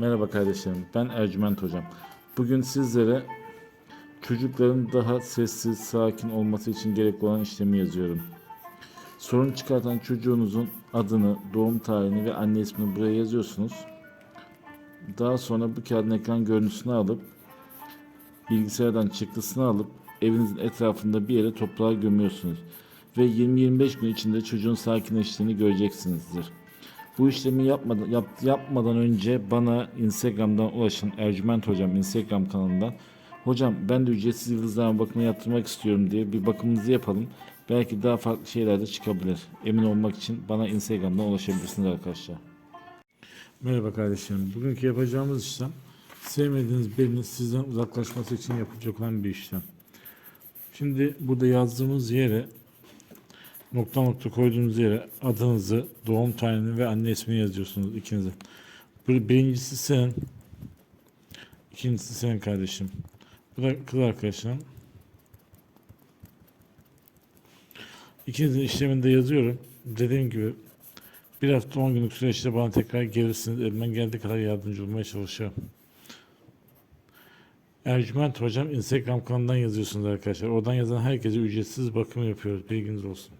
Merhaba kardeşlerim, ben Ercüment Hocam. Bugün sizlere çocukların daha sessiz, sakin olması için gerekli olan işlemi yazıyorum. Sorun çıkartan çocuğunuzun adını, doğum tarihini ve anne ismini buraya yazıyorsunuz. Daha sonra bu kağıdın ekran görüntüsünü alıp bilgisayardan çıktısını alıp evinizin etrafında bir yere toprağa gömüyorsunuz. Ve 20-25 gün içinde çocuğun sakinleştiğini göreceksinizdir. Bu işlemi yapmadan, yap- yapmadan önce bana Instagram'dan ulaşın. Ercüment Hocam Instagram kanalından. Hocam ben de ücretsiz yıldızlarma bakımı yaptırmak istiyorum diye bir bakımınızı yapalım. Belki daha farklı şeyler de çıkabilir. Emin olmak için bana Instagram'dan ulaşabilirsiniz arkadaşlar. Merhaba kardeşlerim. Bugünkü yapacağımız işlem sevmediğiniz birinin sizden uzaklaşması için yapılacak olan bir işlem. Şimdi burada yazdığımız yere nokta nokta koyduğunuz yere adınızı, doğum tarihini ve anne ismini yazıyorsunuz ikinize. Bir- Birincisi senin, ikincisi senin kardeşim. Bu da kız arkadaşın. İkinizin işlemini de yazıyorum. Dediğim gibi bir hafta 10 günlük süreçte bana tekrar gelirsiniz. Elimden geldiği kadar yardımcı olmaya çalışıyorum. Ercüment Hocam Instagram kanalından yazıyorsunuz arkadaşlar. Oradan yazan herkese ücretsiz bakım yapıyoruz. Bilginiz olsun.